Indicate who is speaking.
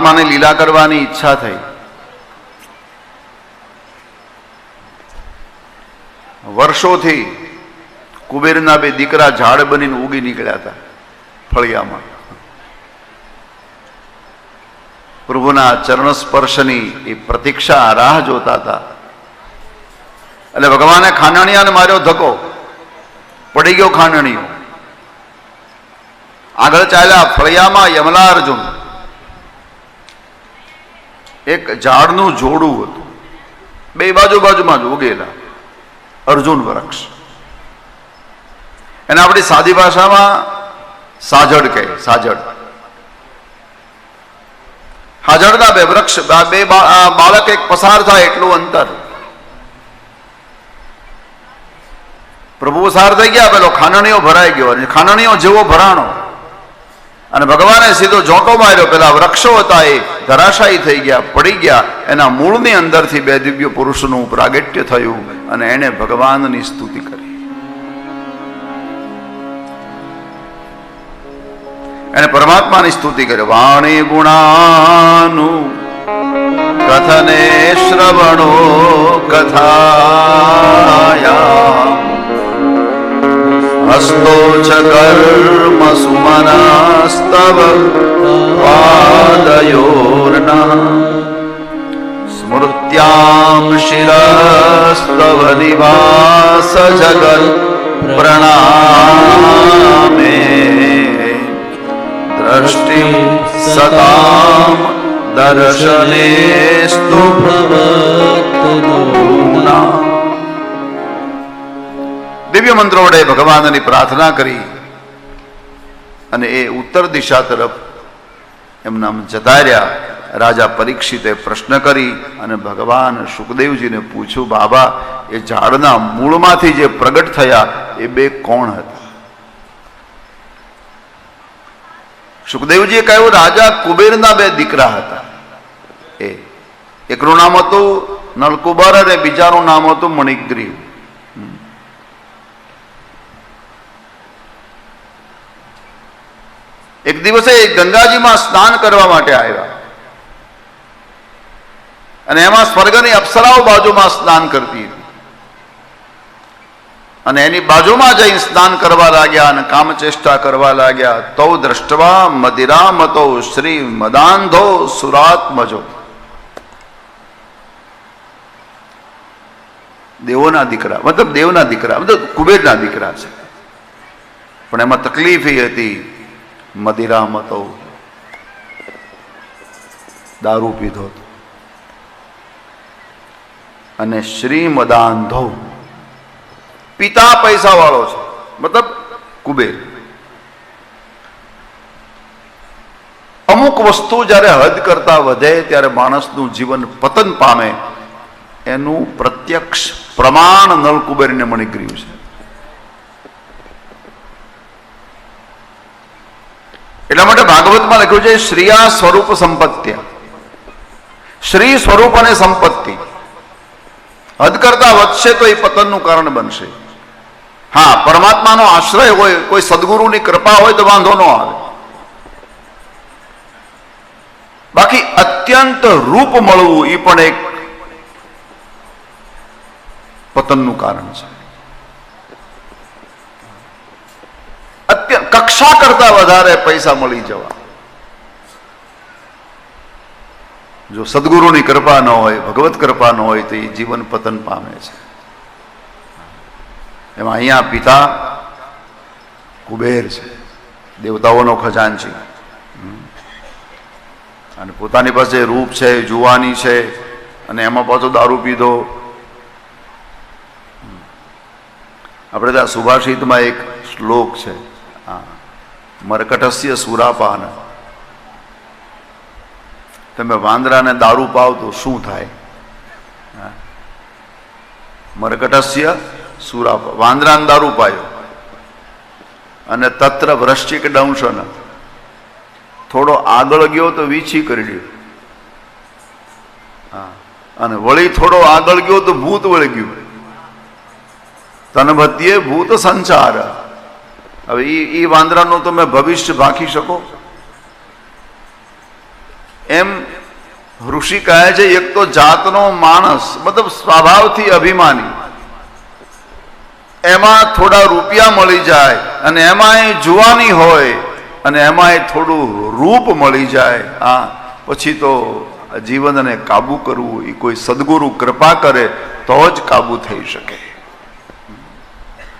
Speaker 1: પરમાત્માને લીલા કરવાની ઈચ્છા થઈ. વર્ષોથી કુબેરના બે દીકરા ઝાડ બનીને ઉગી નીકળ્યા હતા ફળિયામાં. પ્રભુના ચરણ સ્પર્શની એ પ્રતીક્ષા રાહ જોતા હતા. એટલે ભગવાને ખાંડણીયાને માર્યો ધક્કો. પડી ગયો ખાંડણીયો. આગળ ચાલ્યા ફળિયામાં યમલા અર્જુન એક ઝાડનું જોડું હતું. બે બાજુ બાજુમાં જ ઉગેલા. અર્જુન વૃક્ષ. એને આપણી સાદી ભાષામાં સાજડ કહે, સાજડ. હાજડના બે વૃક્ષ બે બાળક એક પસાર થાય એટલું અંતર. પ્રભુ પસાર થઈ ગયા, પેલો ખાનણીઓ ભરાઈ ગયો, અને ખાનણીઓ જેવો ભરાણો. અને ભગવાને સીધો જોટો માર્યો. પેલા વૃક્ષો હતા એ ધરાશાયી થઈ ગયા, પડી ગયા. એના મૂળની અંદરથી બે દિવ્ય પુરુષનું પ્રાગટ્ય થયું અને એણે ભગવાનની સ્તુતિ કરી. એને પરમાત્માની સ્તુતિ કરી. વાણી ગુણાનું, કથને શ્રવણો કથાયા સ્મૃત્યામ શિરસ્તવ નિવાસ જગત પ્રણામે દ્રષ્ટિ સતામ દર્શનેસ્તુ ગુણા દિવ્ય મંત્રો વડે ભગવાનની પ્રાર્થના કરી અને એ ઉત્તર દિશા તરફ એમના જતા રહ્યા રાજા પરીક્ષિતે પ્રશ્ન કરી અને ભગવાન સુખદેવજીને પૂછ્યું, બાબા, એ ઝાડના મૂળમાંથી જે પ્રગટ થયા, એ બે કોણ હતા? સુખદેવજીએ કહ્યું, રાજા કુબેરના બે દીકરા હતા. એ એકનું નામ હતું નલકુબર અને બીજાનું નામ હતું મણિગ્રીવ એક દિવસે ગંગાજીમાં સ્નાન કરવા માટે આવ્યા. અને એમાં સ્વર્ગની અપ્સરાઓ બાજુમાં સ્નાન કરતી હતી. અને એની બાજુમાં જઈ સ્નાન કરવા લાગ્યા અને કામચેષ્ટા કરવા લાગ્યા. તો દ્રષ્ટવા મદિરામતો શ્રી મદાંધો સુરાત્મજો. દેવોના દીકરા, મતલબ દેવના દીકરા, મતલબ કુબેરના દીકરા છે. પણ એમાં તકલીફ એ હતી મદિરામતો. દારૂ પીધો હતો. અને શ્રીમદાંધો પિતા પૈસા વાળો છે, મતલબ કુબેર. અમુક વસ્તુ જ્યારે હદ કરતા વધે ત્યારે માણસનું જીવન પતન પામે, એનું પ્રત્યક્ષ પ્રમાણ નલકુબેરને મળી ગયું છે એટલા માટે ભાગવતમાં લખ્યું છે, શ્રીયા સ્વરૂપ સંપત્તિ. શ્રી સ્વરૂપ અને સંપત્તિ. હદ કરતા વધશે તો એ પતનનું કારણ બનશે. હા, પરમાત્માનો આશ્રય હોય, કોઈ સદગુરુની કૃપા હોય તો વાંધો ન આવે. બાકી અત્યંત રૂપ મળવું એ પણ એક પતનનું કારણ છે. કક્ષા કરતા વધારે પૈસા મળી જવા. જો સદગુરુની કૃપા ન હોય, ભગવત કૃપા ન હોય, તો એ જીવન પતન પામે છે. એમાં અહીંયા પિતા કુબેર છે, દેવતાઓનો ખજાનચી. અને પોતાની પાસે રૂપ છે, જુવાની છે, અને એમાં પાછો દારૂ પીધો. આપણે ત્યાં સુભાષિતમાં એક શ્લોક છે મરકટસ્ય સુરાપાન તમે વાંદરાને દારૂ પાવ તો શું થાય. મરકટસ્ય સુરાપ વાંદરાને દારૂ પાયો અને તત્ર વૃશ્ચિક દંશન થોડો આગળ ગયો તો વીછી કરી દો હા અને વળી થોડો આગળ ગયો તો ભૂત વળી ગયું તનભત્યે ભૂત સંચાર હવે એ એ વાંદરાનું તમે ભવિષ્ય ભાંખી શકો. એમ ઋષિ કહે છે, એક તો જાતનો માણસ મતલબ સ્વભાવથી અભિમાની. એમાં થોડા રૂપિયા મળી જાય અને એમાં જુવાની હોય અને એમાં થોડું રૂપ મળી જાય. હા, પછી તો જીવનને કાબુ કરવું એ કોઈ સદગુરુ કૃપા કરે, તો જ કાબુ થઈ શકે.